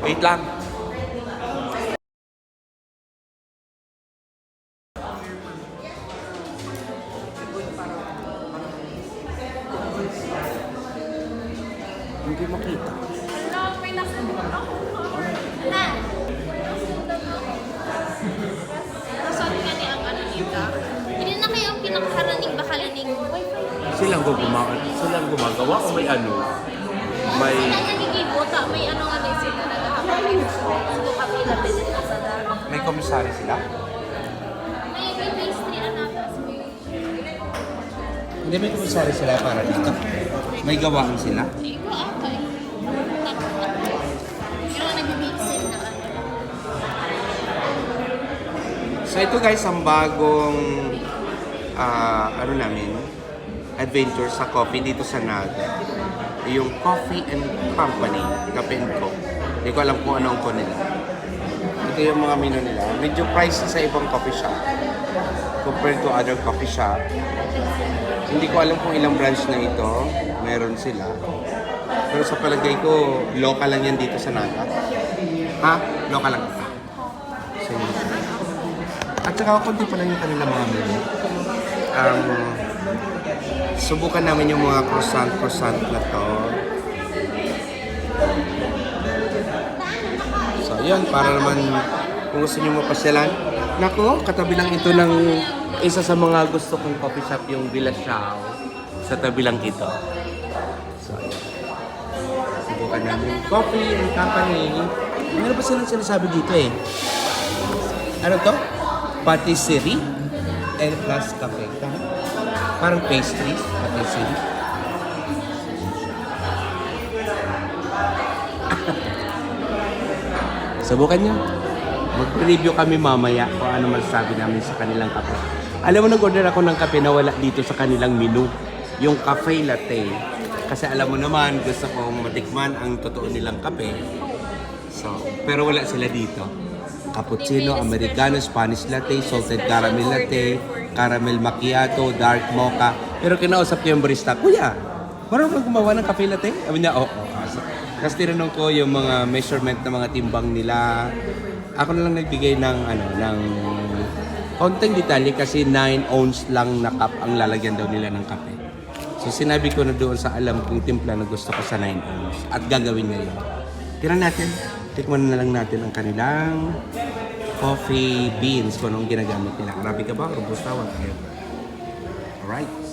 Wait lang. Hindi makita. Nasaan ka ni ang ano nila? Hindi na kayo ang pinakaharaning bakalaning wifi. Silang gumagawa, silang gumagawa o may ano? May Sila niya nagigibota, may ano nga din sila nagkakapit. Gusto ka pila din sila sa daro. Komisary sila? May may pastry anatas. Hindi may komisary sila para dito. May gawaan sila? Hindi ko ata eh. Pero na ano. So ito guys, ang bagong ah, ano namin, adventure sa coffee dito sa Naga. Yung Coffee and Company, Cafe and Co. Hindi ko alam kung ano ang nila. Ito yung mga menu nila. Medyo pricey sa ibang coffee shop compared to other coffee shop. Hindi ko alam kung ilang branch na ito. Meron sila. Pero sa palagay ko, local lang yan dito sa Naga. Ha? Local lang. So, yun. At saka konti pa lang yung kanila mga menu. Um, subukan namin yung mga croissant-croissant na to. Yun. Para naman kung gusto nyo mapasyalan. Nako, katabi lang ito ng isa sa mga gusto kong coffee shop, yung Villa Xiao. Sa tabi lang ito. So. Subukan namin. Coffee and company. Meron pa silang sinasabi dito eh. Ano to? Patisserie and plus cafe. Parang pastries, patisserie. Subukan nyo. Mag-review kami mamaya kung ano masasabi namin sa kanilang kape. Alam mo, nag-order ako ng kape na wala dito sa kanilang menu. Yung cafe latte. Kasi alam mo naman, gusto kong matikman ang totoo nilang kape. So, pero wala sila dito. Cappuccino, Americano, Spanish latte, salted caramel latte, caramel macchiato, dark mocha. Pero kinausap ko yung barista, Kuya, marunong gumawa ng cafe latte? Sabi niya, oo. Oh, Kasi tinanong ko yung mga measurement ng mga timbang nila. Ako na lang nagbigay ng ano, ng konting detalye kasi 9 ounce lang na cup ang lalagyan daw nila ng kape. So sinabi ko na doon sa alam kong timpla na gusto ko sa 9 ounce at gagawin ngayon. Tira natin. Tikman na lang natin ang kanilang coffee beans kung anong ginagamit nila. Arabica ba? Robusta? Whatever. Alright.